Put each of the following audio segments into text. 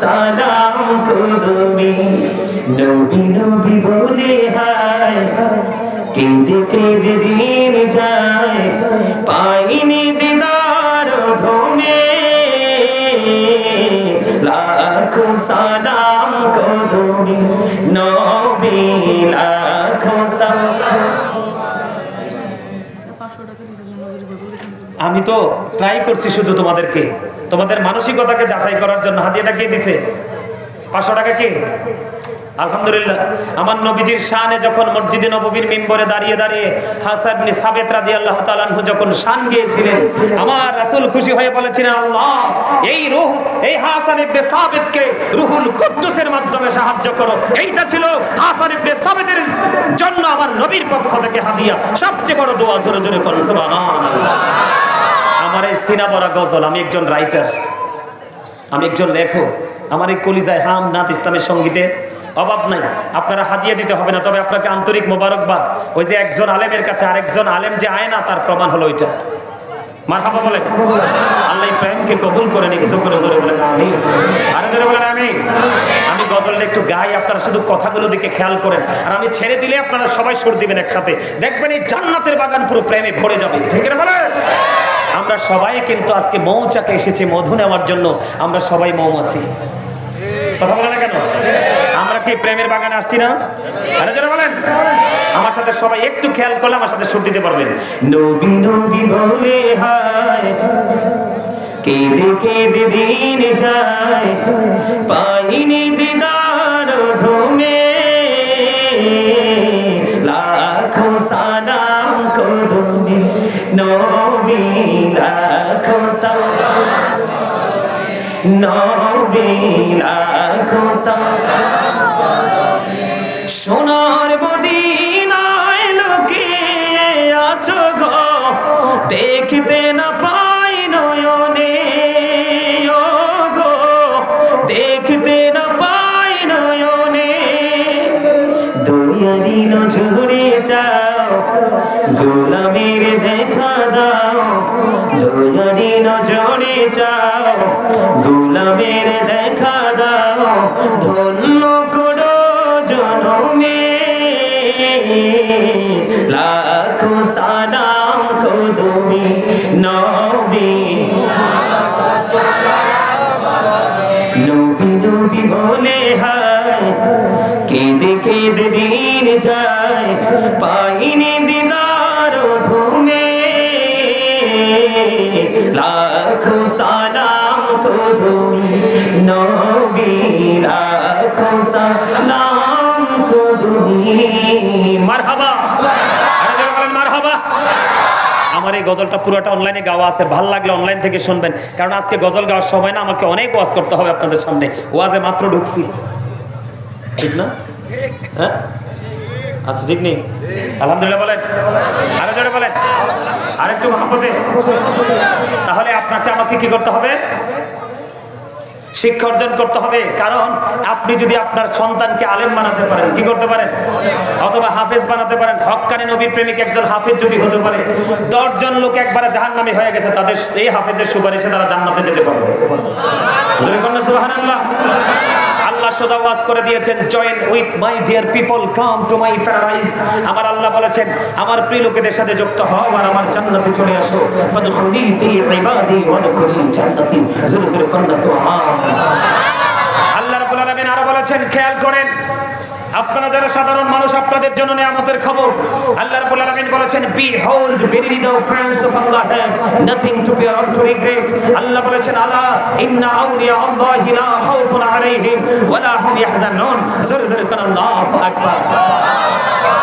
সালাম কুদুমি নবী নবী বলে, হায়, কেঁদে কেঁদে দিন যায়। পাইনি দিদার ধুমে লাখ সালাম কুদুমি নবী লাখো সালাম আমি তো ট্রাই করছি শুধু তোমাদেরকে। তোমাদের মানসিকতাকে যাচাই করার জন্য হাতিয়েটা কে দিছে। পাঁচশো টাকা কে? আলহামদুলিল্লাহ। আমার নবীজির শানে যখন মসজিদে নববীর মিম্বরে দাঁড়িয়ে দাঁড়িয়ে হাসান ইবনে সাবেত রাদিয়াল্লাহু তাআলা আনহু যখন শান গিয়েছিলেন, আমার রাসূল খুশি হয়ে বলেছিলেন, আল্লাহ, এই রূহ, এই হাসান ইবনে সাবেতকে রুহুল কুদ্দুসের মাধ্যমে সাহায্য করো। এইটা ছিল হাসান ইবনে সাবেতের জন্য আমার নবীর পক্ষ থেকে হাদিয়া। সবচেয়ে বড় দোয়া জোরে জোরে করুন, সুবহানাল্লাহ। আমার এই সিনা পড়া গজল, আমি একজন রাইটার আমি একজন লেখক। আমার এই কলিজায় হাম নাত ইসলামের সঙ্গীতে অভাব নাই। আপনারা হাতিয়ে দিতে হবে না, তবে আপনাকে আন্তরিক মোবারকবাদ। ওই যে একজন আলেমের কাছে আরেকজন আলেম যে আয় না, তার প্রমাণ হলো ওইটা। মারহাবা বলে আল্লাহ প্রেমকে কবুল করে নিক করে জোরে বলেন আমি আরে জোরে বলেন আমি আমি গজলটা একটু গাই, আপনারা শুধু কথাগুলো দিকে খেয়াল করেন। আর আমি ছেড়ে দিলে আপনারা সবাই সুর দিবেন একসাথে। দেখবেন এই জান্নাতের বাগান পুরো প্রেমে ভরে যাবে। ঠিক না বলেন? আমরা সবাই কিন্তু আজকে মৌচাকে এসেছে মধু নেওয়ার জন্য। আমরা সবাই মৌমাছি। কথা বলে না কেন? কি প্রেমের বাগানে আসছি না? আরে যারা বলেন, আমার সাথে সবাই একটু খেয়াল করলে আমার সাথে সুর দিতে পারবেন। নবী নবী বলে, হায়, কেঁদে কেঁদে দিন যায়, পাইনি দিদার ধুমে। লাখো সালাম কদমে, নবী, লাখো সালাম, নবী, লাখো সালাম। সোনার মদিনায় লোকে আছো গো। দেখতে না পাই নয়নে গো। দেখতে না পাই নয়নে দুয়ারি নজরে যাও, গোলামের দেখা দাও। দুয়ারি নজরে যাও, গোলামের দেখা দাও। ধন্য লাখো সালাম আমার এই গজলটা পুরোটা অনলাইনে গাওয়া আছে ভালো লাগলে অনলাইন থেকে শুনবেন। কারণ আজকে গজল গাওয়ার সময় না, আমাকে অনেক ওয়াজ করতে হবে আপনাদের সামনে। ওয়াজে মাত্র ঢুকছি। ঠিক না? হ্যাঁ? আচ্ছা ঠিক নেই। আলহামদুলিল্লাহ বলেন। আরও জোরে বলেন। আরেকটু মহাপতে তাহলে আপনাকে আমাকে কি করতে হবে? শিক্ষা অর্জন করতে হবে। কারণ আপনি যদি আপনার সন্তানকে আলেম বানাতে পারেন, কি করতে পারেন? অথবা হাফেজ বানাতে পারেন। হকানি নবীর প্রেমিক একজন হাফেজ যদি হতে পারে, দশজন লোক একবারে জাহান নামে হয়ে গেছে, তাদের এই হাফেজের সুপারিশে তারা জান্নাতে যেতে পারবে জোরে বলেন সুবহানাল্লাহ। আল্লাহ করে দিয়েছেন join with my dear people come to my paradise আমার আল্লাহ বলেছেন, আমার প্রিয় লোকেদের সাথে যুক্ত হও আর আমার জান্নাতে চলে আসো। ফাদখুলি ফি ইবাদি ওয়াদখুলি জান্নাতি। জোরে জোরে কন্না সুবহানাল্লাহ। আল্লাহ রাব্বুল আলামিন আরও বলেছেন, খেয়াল করেন আপনারা যারা সাধারণ মানুষ, আপনাদের জন্য নিয়ামতের খবর। আল্লাহ রাব্বুল আলামিন বলেছেন behold verily the friends friends Allah have nothing to be or to regret আল্লাহ বলেছেন, আলা ইন্না আউলিয়া আল্লাহি লা খাউফুন আলাইহিম ওয়া লা হুম ইয়াহজানুন। জোরে জোরে কোন আল্লাহু আকবার।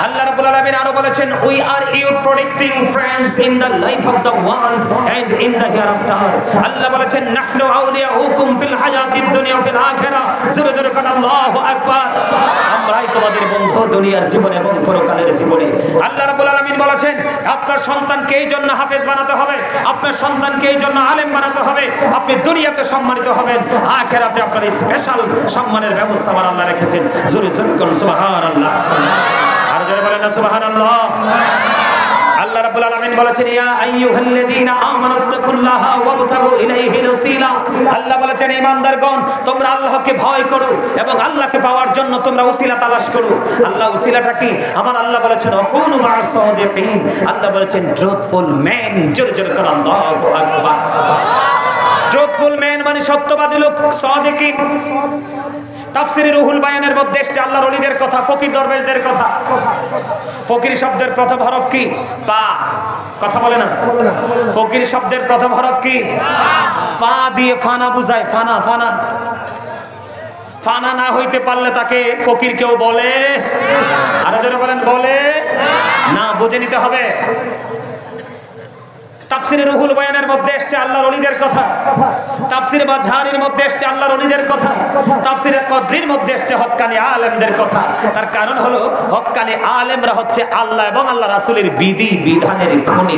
আল্লাহ রাব্বুল আলামিন আরও বলেছেন we are you protecting friends in the life of the world and in hereafter আল্লাহ বলেছেন, নাহনু আউলিয়াউকুম ফিল হায়াতিদ দুনিয়া ফিল আখিরা। জোরে জোরে কোন, আল্লাহু আকবার। আমরাই তোমাদের বন্ধু দুনিয়ার জীবনে এবং পরকালের জীবনে। আল্লাহ রাব্বুল আলামিন বলেছেন, আপনার সন্তানকে এই জন্য হাফেজ বানাতে হবে, আপনার সন্তানকে এই জন্য আলেম বানাতে হবে, আপনি দুনিয়াতে সম্মানিত হবেন, আখেরাতে আপনার স্পেশাল সম্মানের ব্যবস্থা আল্লাহ রেখেছেন। জোরে জোরে কোন, সুবহানাল্লাহ। আর যারা বলেন না, সুবহানাল্লাহ। আল্লাহ রাব্বুল আলামিন বলেছেন, ইয়া আইয়ুহাল্লাযীনা আমানুত্তাকুল্লাহা ওয়াবতাগু ইলাইহিল ওসিলা আল্লাহ বলেছেন, ঈমানদারগণ, তোমরা আল্লাহকে ভয় করো এবং আল্লাহকে পাওয়ার জন্য তোমরা ওসিলা তালাশ করো। আল্লাহ, ওসিলাটা কি? আমার আল্লাহ বলেছেন, অকুনু মা'আস সাদিকিন। আল্লাহ বলেছেন ট্রুথফুল ম্যান। জোরে জোরে করে, আল্লাহু আকবার। ট্রুথফুল ম্যান মানে সত্যবাদী লোক, সাদিকিন। তাফসিরে রুহুল বায়ানের মধ্যে এসছে আল্লাহর ওলিদের কথা, ফকির দরবেশদের কথা। ফকির শব্দের প্রথম হরফ কি? ফা। কথা বলে না। ফকির শব্দের প্রথম হরফ কি? ফা দিয়ে ফানা বুঝায় ফানা ফানা ফানা না হইতে পারলে তাকে ফকির কেউ বলে? আরও জোরে বলেন, বলে? না, বুঝে নিতে হবে। তাফসিরে রুহুল বয়ানের মধ্যে এসছে আল্লাহর অলিদের কথা। বা ঝানির মধ্যে এসছে আল্লাহর অলিদের কথা। তাফসিরে কদ্রির মধ্যে এসছে হকানি আলেমদের কথা। তার কারণ হলো, হকানি আলেমরা হচ্ছে আল্লাহ এবং আল্লাহ রাসুলের বিধি, বিধানের খনি।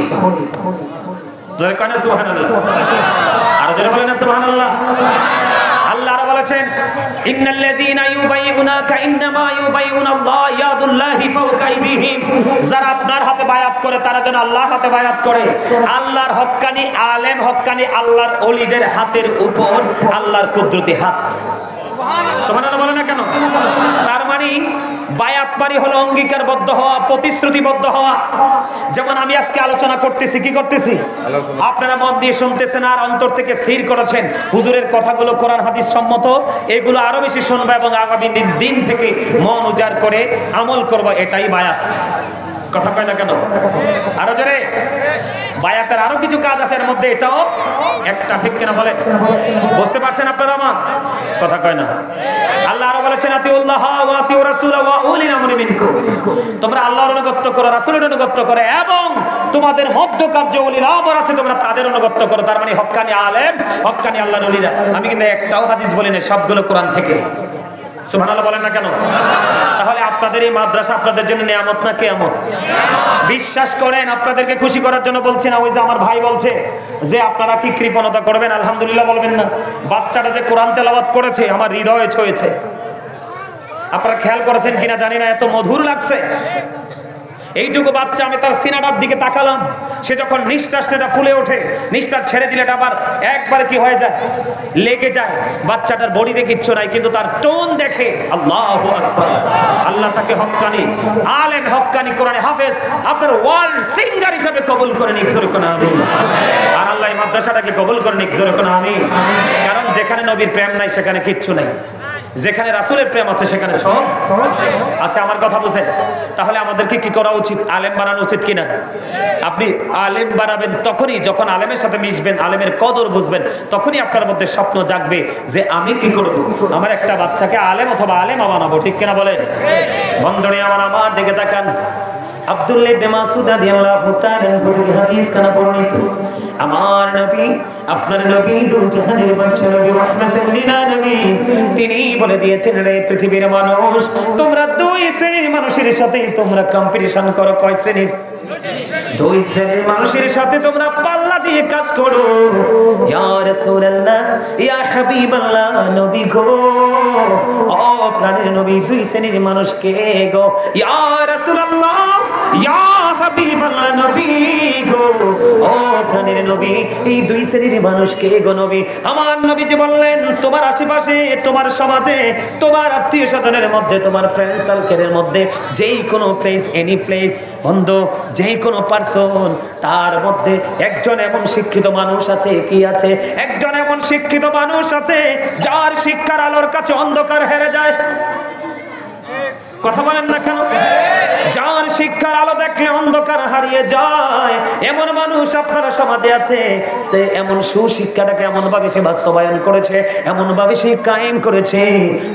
জোরে কানে সুবহানাল্লাহ? আর জোরে বলেন বলেছেন, ইন্নাল্লাযীনা ইউবাইউনাকা ইন্নামা ইউবাইউনাল্লাহ ইয়াদুল্লাহি ফাওকা আইদিহিম। যারা আপনার হাতে বায়াত করে, তারা যেন আল্লাহর হাতে বায়াত করে। আল্লাহর হক্কানি আলেম, হক্কানি আল্লাহর ওলিদের হাতের উপর আল্লাহর কুদরতি হাত। সুবহানাল্লাহ বলে না কেন? তার মানে বায়াত পারি হলো অঙ্গীকারবদ্ধ হওয়া প্রতিশ্রুতিবদ্ধ হওয়া। যেমন আমি আজকে আলোচনা করতেছি কি করতেছি? আপনারা মন দিয়ে শুনতেছেন আর অন্তর থেকে স্থির করেছেন। হুজুরের কথাগুলো কোরআন হাদিস সম্মত এগুলো আরও বেশি শুনব এবং আগামী দিন দিন থেকে মন উজাড় করে আমল করব এটাই বায়াত। কথা কয় না কেন? আরও জোরে। বায়াতের আরও কিছু কাজ আছে এর মধ্যে, এটাও একটা ঠিক কিনা বলে বুঝতে পারছেন আপনারা আমার? কথা কয় না। আল্লাহ আরও বলেছেন রাসূল তোমরা আল্লাহর করো করো, এবং তোমাদের আছে, তোমরা তাদের করো। তার মানে আলেম আল্লাহর আমি কিন্তু একটাও হাদিস বলি না সবগুলো কোরআন থেকে। বলেন না কেন? তাহলে মাদ্রাসা আপনাদের জন্য বিশ্বাস করেন, আপনাদেরকে খুশি করার জন্য ওই যে আমার ভাই বলছে যে, আপনারা কি কৃপণতা করবেন? আলহামদুলিল্লাহ বলবেন না। বাচ্চাটা যে কোরআন তেলাওয়াত করেছে, আমার হৃদয়ে ছয়েছে। আপনারা খেয়াল করেছেন কিনা জানি না, এত মধুর লাগছে। এইটুকু বাচ্চা আমি তার সিনাটার দিকে তাকালাম। সে যখন নিঃশ্বাস নিঃশ্বাসটা ফুলে ওঠে, নিঃশ্বাস ছেড়ে দিলে এটা আবার একবারে কি হয়ে যায়? লেগে যায়। বাচ্চাটার বডিতে কিচ্ছু নাই, কিন্তু তার টোন দেখে আল্লাহ আল্লাহ তাকে হক্কানি আলেম হক্কানি কোরআনে হাফেজ, আপনার ওয়ার্ল্ড সিঙ্গার হিসাবে কবুল করে নিক, জোরে আমি আর আল্লাহ মাদ্রাসাটাকে কবুল করে নিক, জোরে আমি কারণ যেখানে নবীর প্রেম নাই, সেখানে কিচ্ছু নাই। যেখানে রাসুলের প্রেম আছে, সেখানে সব আচ্ছা আমার কথা বুঝেন? তাহলে আমাদেরকে কি করা উচিত? আলেম বানানো উচিত কিনা? আপনি আলেম বানাবেন তখনই যখন আলেমের সাথে মিশবেন, আলেমের কদর বুঝবেন, তখনই আপনার মধ্যে স্বপ্ন জাগবে যে আমি কি করব? আমার একটা বাচ্চাকে আলেম অথবা আলেমা বানাবো, ঠিক কিনা বলেন? বন্ধনে আমার আমার দিকে তাকান। আমার নবী নবী বলে দিয়েছেন, রে পৃথিবীর মানুষ, তোমরা দুই শ্রেণির মানুষের সাথে তোমরা কম্পিটিশন করো, কয় শ্রেণির? দুই শ্রেণির মানুষের সাথে তোমরা পাল্লা দিয়ে কাজ করো। ইয়া রাসূলুল্লাহ, ইয়া হাবিবাল্লাহ, নবী গো। ও প্রাণের নবী দুই শ্রেণির মানুষ কে গো। ইয়া রাসূলুল্লাহ, ইয়া হাবিবাল্লাহ, নবী গো। ও প্রাণের নবী, এই দুই শ্রেণির মানুষ কে গো নবী। আমার নবীজি বললেন, তোমার আশেপাশে, তোমার সমাজে, তোমার আত্মীয় স্বজনের মধ্যে, তোমার ফ্রেন্ড সার্কেলের মধ্যে, যেই কোনো প্লেস এনি প্লেস বন্ধু যে কোনো পার্সন তার মধ্যে একজন এমন শিক্ষিত মানুষ আছে, কি আছে? একজন এমন শিক্ষিত মানুষ আছে, যার শিক্ষার আলোর কাছে অন্ধকার হেরে যায়। কথা বলেন না কেন? যার শিক্ষার আলো দেখলে অন্ধকার হারিয়ে যায়। এমন মানুষ আপনার সমাজে আছে, তে এমন সুশিক্ষাটাকে এমন ভাবে সে বাস্তবায়ন করেছে এমন ভাবে সে কায়েম করেছে।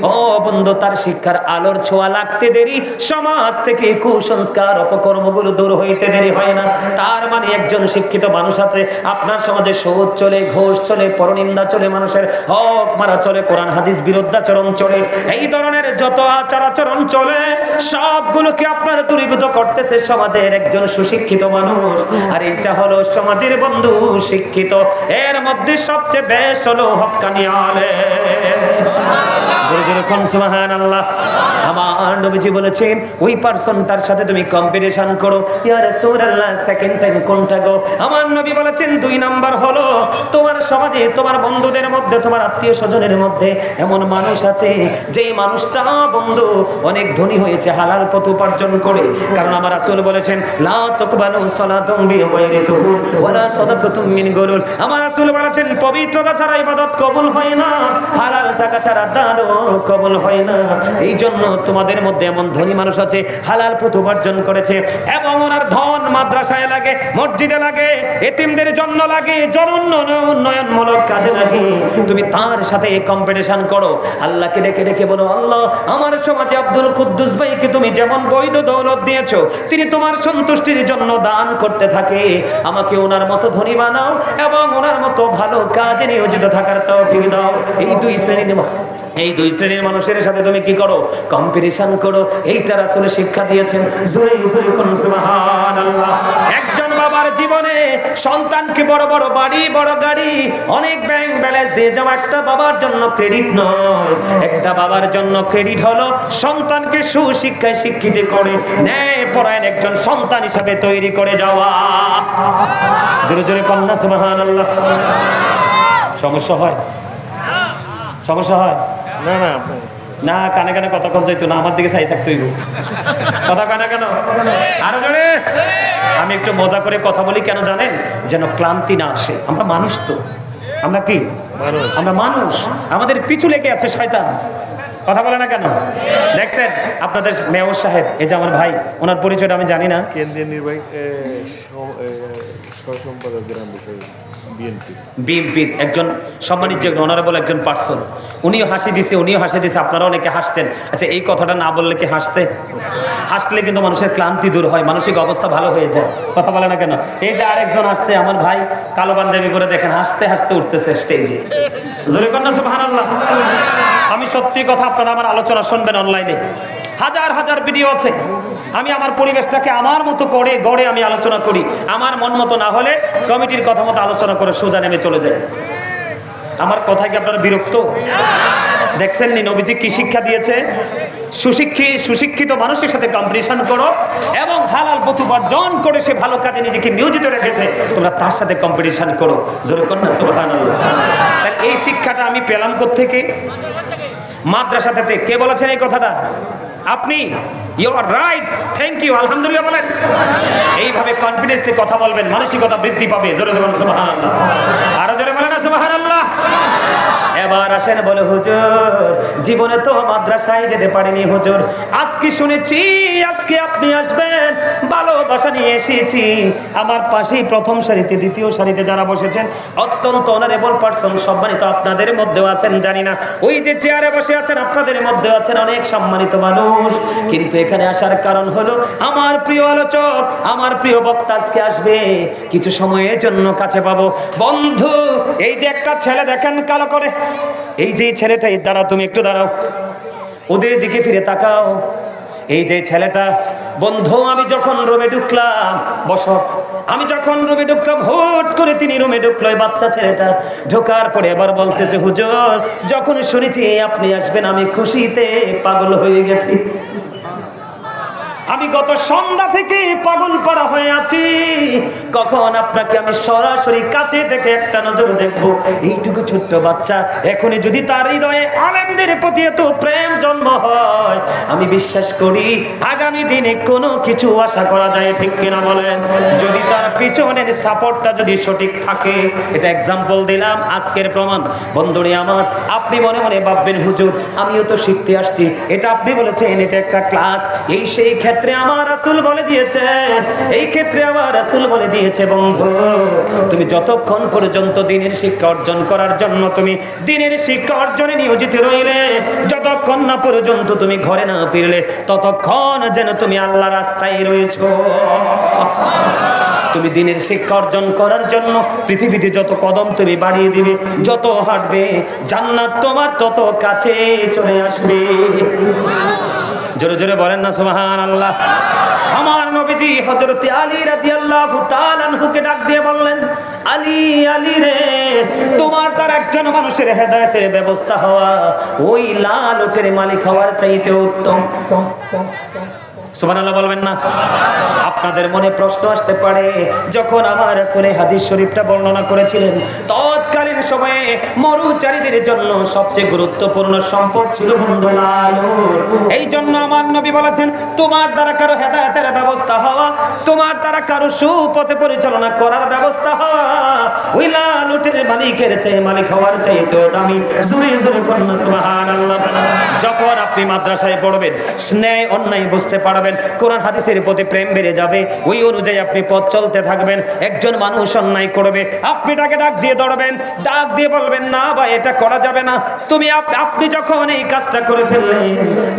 ও বন্ধু, তার শিক্ষার আলোর ছোঁয়া লাগতে দেরি, সমাজ থেকে কুসংস্কার, অপকর্মগুলো দূর হইতে দেরি হয় না। তার মানে একজন শিক্ষিত মানুষ আছে, আপনার সমাজে সুদ চলে, ঘোষ চলে, পরনিন্দা চলে, মানুষের হক মারা চলে, কোরআন, হাদিস, বিরুদ্ধাচরণ চলে। এই ধরনের যত আচার আচরণ চলে সবগুলোকে আপনার দূরীভূত করতেছে সমাজের একজন সুশিক্ষিত মানুষ। আর এটা হলো সমাজের বন্ধু শিক্ষিত। এর মধ্যে সবচেয়ে বেশ হলো হক্কানি আলে আমার নবী বলেছেন, দুই নাম্বার হলো, তোমার সমাজে, তোমার বন্ধুদের মধ্যে, তোমার আত্মীয় স্বজনের মধ্যে এমন মানুষ আছে, যেই মানুষটা বন্ধু অনেক ধনী হয়েছে, হালাল পথ উপার্জন করে। কারণ আমার রাসূল বলেছেন আমার রাসূল বলেছেন, পবিত্রতা ছাড়া ইবাদত কবুল হয় না, হালাল টাকা ছাড়া কবুল হয় না। এই জন্য তোমাদের মধ্যে এমন ধনী মানুষ আছে, হালাল পথ উপার্জন করেছে। এবং ওনার ধন মাদ্রাসায় লাগে, মসজিদে লাগে, এতিমদের জন্য লাগে উন্নয়নমূলক কাজে লাগে। তুমি তার সাথে কম্পিটিশন করো। আল্লাহকে ডেকে ডেকে বলো, আল্লাহ, আমার সমাজে আব্দুল কুদ্দুস ভাইকে তুমি যেমন বৈধ দৌলত দিয়েছ, তিনি তোমার সন্তুষ্টির জন্য দান করতে থাকে। আমাকে ওনার মতো ধনী বানাও এবং ওনার মতো ভালো কাজে নিয়োজিত থাকার তৌফিক দাও। এই দুই শ্রেণির এই দুই শ্রেণির মানুষের সাথে তুমি কি করো? কম্পিটিশন করো। এইটার আসলে শিক্ষা দিয়েছেন। জোরে জোরে কোন সুবহানাল্লাহ। একজন জীবনে সন্তানকে বড় বড় বাড়ি, বড় গাড়ি, অনেক ব্যাংক ব্যালেন্স দিয়ে যাওয়া একটা বাবার জন্য ক্রেডিট নয়। একটা বাবার জন্য ক্রেডিট হলো সন্তানকে সুশিক্ষায় শিক্ষিত করে, ন্যায় পরায়ণ একজন সন্তান হিসাবে তৈরি করে যাওয়া। জোরে জোরে কন্যা সুবহানাল্লাহ। সমস্যা হয়? সমস্যা হয়? না না না কানে কানে কথা কম যাইতো না আমার দিকে চাই থাকতো কথা কানে কেন? আরও জোরে? আমি একটু মজা করে কথা বলি কেন জানেন? যেন ক্লান্তি না আসে। আমরা মানুষ তো। আমরা কি? আমরা মানুষ। আমাদের পিছু লেগে আছে শয়তান। কথা বলে না কেন? দেখছেন আপনাদের মেয়র সাহেব এই যে আমার ভাই ওনার পরিচয়টা আমি জানি না। কেন্দ্রীয় নির্বাহী এ, বিএনপির একজন সম্মানিত অনারেবল একজন পার্সন উনিও হাসি দিছে, উনিও হাসি দিছে, আপনারা অনেকে হাসছেন। আচ্ছা এই কথাটা না বললে কি হাসতে? হাসলে কিন্তু মানুষের ক্লান্তি দূর হয়, মানসিক অবস্থা ভালো হয়ে যায়। কথা বলে না কেন? এই যে আরেকজন আসছে, আমার ভাই কালো পাঞ্জাবি করে দেখেন, হাসতে হাসতে উঠতেছে স্টেজে জোরে কন্যা, সুবহানাল্লাহ। আমি সত্যি কথা আপনারা আমার আলোচনা শুনবেন অনলাইনে হাজার হাজার ভিডিও আছে। আমি আমার পরিবেশটাকে আমার মতো করে গড়ে আমি আলোচনা করি। আমার মন মতো না হলে কমিটির কথা মতো আলোচনা করে সোজা নেমে চলে যায়। আমার কথায় কি আপনারা বিরক্ত? দেখছেন নি, নবীজি কি শিক্ষা দিয়েছে? সুশিক্ষিত সুশিক্ষিত মানুষের সাথে কম্পিটিশন করো এবং হালাল পথ উপার্জন করে সে ভালো কাজে নিজেকে নিয়োজিত রেখেছে। তোমরা তার সাথে কম্পিটিশন করো। জোরে কন্যা সুবহানাল্লাহ। এই শিক্ষাটা আমি পেলাম থেকে মাদ্রাসা থেকে কে বলেছেন এই কথাটা? আপনি you are right thank you আলহামদুলিল্লাহ বলেন। এইভাবে কনফিডেন্সলি কথা বলবেন, মানসিকতা বৃদ্ধি পাবে, জোরে জোরে সুবহানাল্লাহ। আরও জোরে বলেন না সুবহানাল্লাহ। এবার আসেন বলে হুজুর, জীবনে তো মাদ্রাসায় যেতে পারিনি হুজুর। আজকে শুনেছি, আজকে আপনি আসবেন, ভালোবাসা নিয়ে এসেছি। আমার পাশেই প্রথম সারিতে, দ্বিতীয় সারিতে যারা বসেছেন, অত্যন্ত অনারেবল পার্সন সম্মানিত আপনাদের মধ্যেও আছেন, জানি না। ওই যে চেয়ারে বসে আছেন, আপনাদের মধ্যেও আছেন অনেক সম্মানিত মানুষ। কিন্তু এখানে আসার কারণ হলো, আমার প্রিয় আলোচক, আমার প্রিয় বক্তা আজকে আসবে। কিছু সময়ের জন্য কাছে পাবো। বন্ধু, এই যে একটা ছেলে দেখেন কালো করে। এই যে ছেলেটা এর দ্বারা তুমি একটু দাঁড়াও। ওদের দিকে ফিরে তাকাও। এই যে ছেলেটা, বন্ধু, আমি যখন রোমে ঢুকলাম, বস। আমি যখন রোমে ঢুকলাম, হুট করে তিনি রোমে ঢুকলো। বাচ্চা ছেলেটা ঢোকার পরে এবার বলতেছে, হুজুর, যখন শুনেছি আপনি আসবেন, আমি খুশিতে পাগল হয়ে গেছি। আমি গত সন্ধ্যা থেকে পাগল পাড়া হয়ে আছি। কখন আপনাকে আমি সরাসরি কাছে থেকে একটা নজর দেখব? এইটুকু ছোট্ট বাচ্চা, এখনই যদি তার হৃদয়ে আলেমদের প্রতি এত প্রেম জন্ম হয়, আমি বিশ্বাস করি আগামী দিনে কোনো কিছু আশা করা যায় ঠিক কিনা বলেন? যদি তার পিছনের সাপোর্টটা যদি সঠিক থাকে, এটা এক্সাম্পল দিলাম, আজকের প্রমাণ। বন্ধুরে আমার, আপনি মনে মনে ভাববেন, হুজুর, আমিও তো শিখতে আসছি। এটা আপনি বলেছেন, এটা একটা ক্লাস এই সেই ক্ষেত্রে আমার রাসূল বলে দিয়েছে, এই ক্ষেত্রে আমার রাসূল বলে দিয়েছে, বন্ধু, তুমি যতক্ষণ পর্যন্ত দিনের শিক্ষা অর্জন করার জন্য তুমি দিনের শিক্ষা অর্জনে নিয়োজিত রইলে, যতক্ষণ না পর্যন্ত তুমি ঘরে না ফিরলে, ততক্ষণ যেন তুমি আল্লাহ রাস্তায় রয়েছো। তুমি দিনের শিক্ষা অর্জন করার জন্য পৃথিবীতে যত কদম তুমি বাড়িয়ে দিবে, যত হাঁটবে, জান্নাত তোমার তত কাছে চলে আসবে। জোরে জোরে বলেন না সুহান আল্লাহ আমার নবীজি হজরত আলী রাজি আল্লাহ তালানহুকে ডাক দিয়ে বললেন, আলী আলী রে, তোমার তার একজন মানুষের হেদায়তের ব্যবস্থা হওয়া ওই লাল ওটের মালিক হওয়ার চাইতে উত্তম। সুবহানাল্লাহ বলবেন না? আপনাদের মনে প্রশ্ন আসতে পারে, যখন আমার হাদিস শরীফটা বর্ণনা করেছিলেন, তৎকালীন সময়ে মরুচারীদের জন্য সবচেয়ে গুরুত্বপূর্ণ সম্পদ ছিল এই জন্য আমার নবী বলেছেন, তোমার দ্বারা কারও ব্যবস্থা হওয়া, তোমার দ্বারা কারও সুপথে পরিচালনা করার ব্যবস্থা হওয়া মালিকের চেয়ে মালিক হওয়ার দামি। যখন আপনি মাদ্রাসায় পড়বেন ন্যায় অন্যায় বুঝতে পারবেন কোরআন হাদিসের প্রতি প্রেম বেড়ে যাবে। ওই অনুযায়ী আপনি পথ চলতে থাকবেন, একজন মানুষ অন্যায় করবে, আপনি তাকে ডাক দিয়ে দৌড়বেন, ডাক দিয়ে বলবেন, না বা এটা করা যাবে না। তুমি আপনি যখন এই কাজটা করে ফেললেন,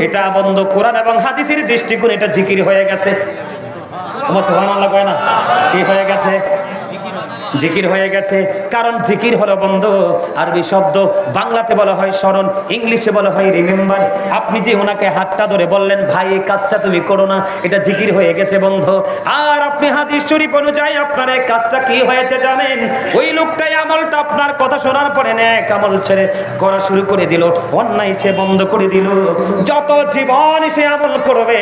এটা বন্ধ কোরআন এবং হাদিসের দৃষ্টিকোণ, এটা জিকির হয়ে গেছে। আমার আল্লাহ কয় না? কি হয়ে গেছে? জিকির হয়ে গেছে। কারণ জিকির হলো বন্ধ, আরবি শব্দ বাংলাতে বলা হয় স্মরণ, ইংলিশে বলা হয় রিমেম্বার আপনি যে ওনাকে হাতটা ধরে বললেন, ভাই, এই কাজটা তুমি করো না, এটা জিকির হয়ে গেছে বন্ধ। আর আপনি হাদিস শরীফ অনুযায়ী আপনার এই কাজটা কি হয়েছে জানেন? ওই লোকটাই আমলটা আপনার কথা শোনার পরে নেক আমল ছেড়ে করা শুরু করে দিল, অন্যায় সে বন্ধ করে দিল। যত জীবন সে আমল করবে,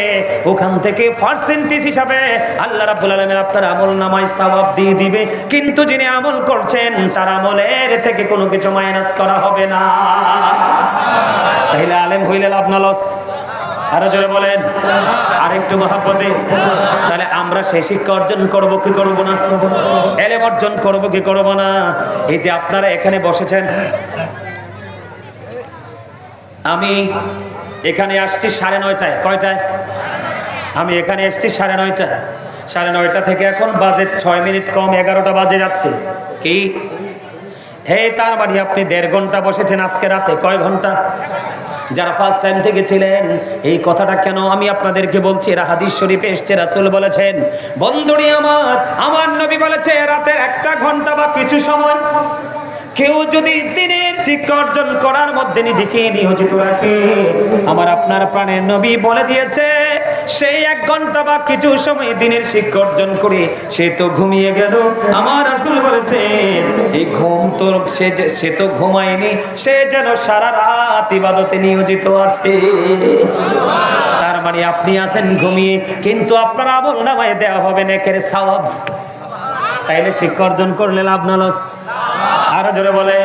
ওখান থেকে পার্সেন্টেজ হিসাবে আল্লাহ রাব্বুল আলামিন আপনার আমল নামায় সওয়াব দিয়ে দিবে। কিন্তু যিনি আমল করছেন, তার আমলের থেকে কোনো কিছু মাইনাস করা হবে না। তাইলে আলেম হইলে লাভ না লস। আরও জোরে বলেন। আরেকটু মহাপদে তাহলে আমরা সেই শিক্ষা অর্জন করব কি করব না? এলেম অর্জন করব কি করব না? এই যে আপনারা এখানে বসেছেন। আমি এখানে আসছি সাড়ে নয়টায়। কয়টায়? আমি এখানে এসছি সাড়ে নয়টা সাড়ে নয়টা থেকে এখন বাজে ছয় মিনিট কম এগারোটা বাজে যাচ্ছে। কি? হে তার বাড়ি আপনি দেড় ঘণ্টা বসেছেন আজকে রাতে কয় ঘণ্টা? যারা ফার্স্ট টাইম থেকে ছিলেন এই কথাটা কেন আমি আপনাদেরকে বলছি? এরা হাদিস শরীফে এসছে রাসুল বলেছেন বন্ধুরি আমার আমার নবী বলেছে রাতের একটা ঘণ্টা বা কিছু সময় কেউ যদি দিনের শিক্ষা অর্জন করার মধ্যে নিজেকে নিয়োজিত রাখে, আমার আপনার প্রাণের নবী বলে দিয়েছে, সেই এক ঘণ্টা বা কিছু সময় দিনের শিক্ষা অর্জন করে সে তো ঘুমিয়ে গেল। আমার রাসূল বলেছেন এই ঘুম তো সে সে তো ঘুমায়নি, সে যেন সারা রাত ইবাদতে নিয়োজিত আছে। তার মানে আপনি আছেন ঘুমিয়ে, কিন্তু আপনার আমল নামায় দেওয়া হবে নেকের সওয়াব। তাইলে শিক্ষা অর্জন করলে লাভ না, লস। আরও জোরে বলে।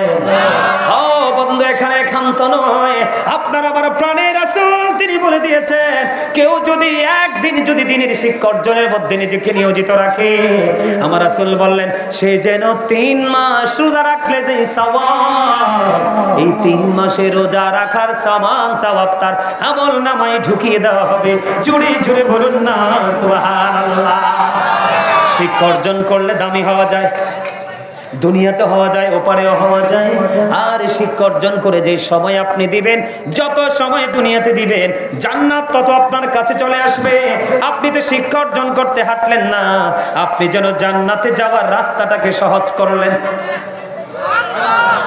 বন্ধু, এখানে একান্ত নয়। আপনার আমার প্রাণের আসল তিনি বলে দিয়েছেন, কেউ যদি একদিন যদি দিনের শিক্ষা অর্জনের মধ্যে নিজেকে নিয়োজিত রাখে, আমার আসল বললেন, সে যেন তিন মাস রোজা রাখলে যে এই তিন মাসে রোজা রাখার সমান সওয়াব তার আমল নামায় ঢুকিয়ে দেওয়া হবে। জুড়ে জুড়ে বলুন না, সুবহানাল্লাহ। শিক্ষা অর্জন করলে দামি হওয়া যায়। দুনিয়াতে হওয়া যায়, ওপারেও হওয়া যায়। আর শিক্ষা অর্জন করে যে সময় আপনি দিবেন, যত সময় দুনিয়াতে দিবেন, জান্নাত তত আপনার কাছে চলে আসবে। আপনি তো শিক্ষা অর্জন করতে হাঁটলেন না। আপনি যেন জান্নাতে যাওয়ার রাস্তাটাকে সহজ করলেন।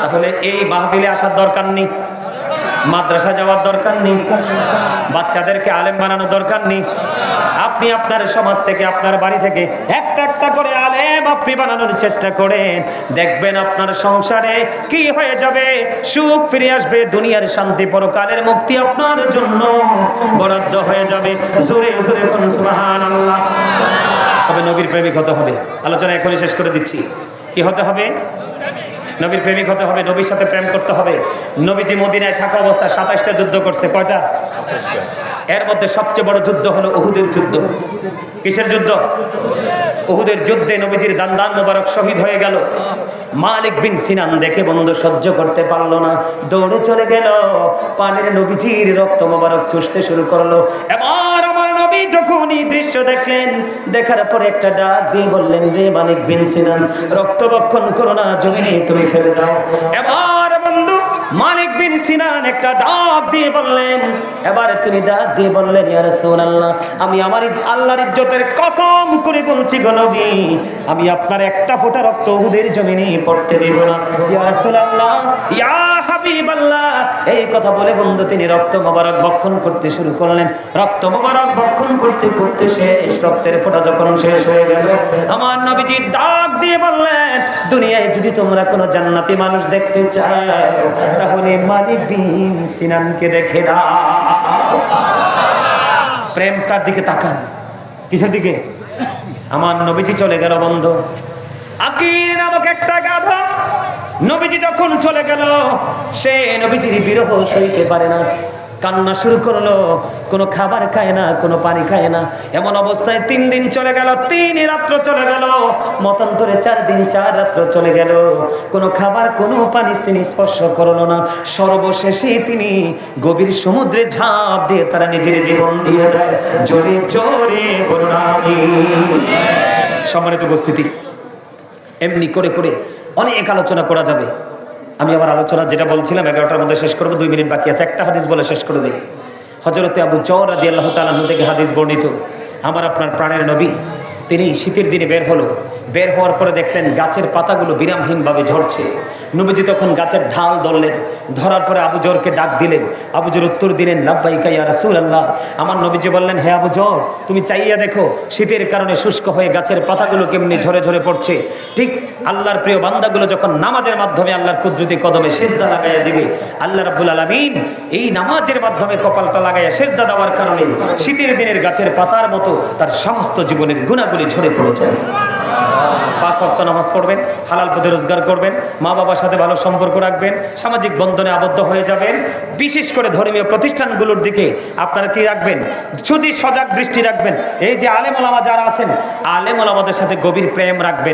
তাহলে এই বাহবিলে আসার দরকার নেই। মাদ্রাসা যাওয়ার দরকার নেই। বাচ্চাদেরকে আলেম বানানোর দরকার নেই। আপনি আপনার সমাজ থেকে, আপনার বাড়ি থেকে একটা একটা করে আলেম আপনি বানানোর চেষ্টা করেন। দেখবেন আপনার সংসারে কি হয়ে যাবে? সুখ ফিরে আসবে, দুনিয়ার শান্তি পরকালের মুক্তি আপনার জন্য বরাদ্দ হয়ে যাবে। জোরে জোরে কোন সুবহানাল্লাহ। তবে নবীর প্রেমিক হতে হবে? আলোচনা এখনই শেষ করে দিচ্ছি। কি হতে হবে? নবীর প্রেমিক হতে হবে নবীর সাথে প্রেম করতে হবে। নবীজি মদিনায় থাকা অবস্থায় সাতাশটা যুদ্ধ করছে কয়টা? এর মধ্যে সবচেয়ে বড় যুদ্ধ হলো ওহুদের যুদ্ধ। কিসের যুদ্ধ? ওহুদের যুদ্ধে নবীজির দান্দান মোবারক শহীদ হয়ে গেল। মালিক বিন সিনান দেখে বন্ধু সহ্য করতে পারল না। দৌড়ে চলে গেল। পানির নবীজির রক্ত মোবারক চুষতে শুরু করল। এবার নবী যখন এই দৃশ্য দেখলেন, দেখার পরে একটা ডাক দিয়ে বললেন, রে মালিক বিন সিনান, রক্তবক্ষণ করো না, জমিনে তুমি ফেলে দাও। এবার বন্ধু, মালিক বিন সিনান একটা ডাক দিয়ে বললেন, এবারে তিনি ডাক দিয়ে বললেন, ইয়া রাসূলুল্লাহ, আমি আমার আল্লাহর ইজ্জতের কসম করে বলছি গো নবী, আমি আপনার একটা ফোঁটা রক্ত উহুদের জমিনে পড়তে দেব না। ইয়া রাসূলুল্লাহ, ইয়া হাবিবাল্লাহ। এই কথা বলে বন্ধু, তিনি রক্ত মোবারক ভক্ষণ করতে শুরু করলেন। রক্ত মোবারক ভক্ষণ করতে করতে শেষ, রক্তের ফোঁটা যখন শেষ হয়ে গেল, আমার নবীজি ডাক দিয়ে বললেন, দুনিয়ায় যদি তোমরা কোনো জান্নাতি মানুষ দেখতে চাও, তাহলে মালিক বিন সিনানকে দেখে না। প্রেমটার দিকে তাকান। কিসের দিকে? আমার নবীজি চলে গেল বন্ধ। আকির নামক একটা গাধা নবীজি যখন চলে গেল, সে নবীজির বিরহ সইতে পারে না। কান্না শুরু করল, কোনো খাবার খায় না, কোনো পানি খায় না। এমন অবস্থায় তিন দিন চলে গেল তিন রাত্র চলে গেল। মতান্তরে চার দিন, চার রাত্র চলে গেল। কোনো খাবার, কোনো পানি তিনি স্পর্শ করল না। সর্বশেষে তিনি গভীর সমুদ্রে ঝাঁপ দিয়ে তারা নিজের জীবন দিয়ে দেয়। জোরে জোরে সম্মানিত উপস্থিতি, এমনি করে করে অনেক আলোচনা করা যাবে। আমি আমার আলোচনা যেটা বলছিলাম, এগারোটার মধ্যে শেষ করব, দুই মিনিট বাকি আছে। একটা হাদিস বলে শেষ করে দিই। হজরতে আবু চৌর আদি আল্লাহ তালাহ থেকে হাদিস বর্ণিত। আমার আপনার প্রাণের নবী তিনি শীতের দিনে বের হলো। বের হওয়ার পরে দেখলেন গাছের পাতাগুলো বিরামহীনভাবে ঝরছে। নবীজি তখন গাছের ঢাল ধরলেন। ধরার পরে আবু জরকে ডাক দিলেন। আবু জর উত্তর দিলেন, লাব্বাইকা ইয়া রাসূলুল্লাহ। আমার নবীজি বললেন, হে আবু জর, তুমি চাইয়া দেখো, শীতের কারণে শুষ্ক হয়ে গাছের পাতাগুলো কেমনি ঝরে ঝরে পড়ছে। ঠিক আল্লাহর প্রিয় বান্দাগুলো যখন নামাজের মাধ্যমে আল্লাহর কুদরতি কদমে সেজদা লাগাইয়া দিবে, আল্লাহ রাব্বুল আলামিন এই নামাজের মাধ্যমে কপালটা লাগাইয়া সেজদা দেওয়ার কারণে শীতের দিনের গাছের পাতার মতো তার সমস্ত জীবনের গুণাগুলি ঝরে পড়ে যায়। পাঁচ অক্ত নামাজ পড়বেন, হালাল পথে রোজগার করবেন, মা বাবার সাথে ভালো সম্পর্ক রাখবেন, সামাজিক বন্ধনে আবদ্ধ হয়ে যাবেন। বিশেষ করে ধর্মীয় প্রতিষ্ঠানগুলোর দিকে আপনারা কি রাখবেন? যদি সজাগ দৃষ্টি রাখবেন। এই যে আলেম ওলামা যারা আছেন আলেম ওলামাদের সাথে গভীর প্রেম রাখবেন।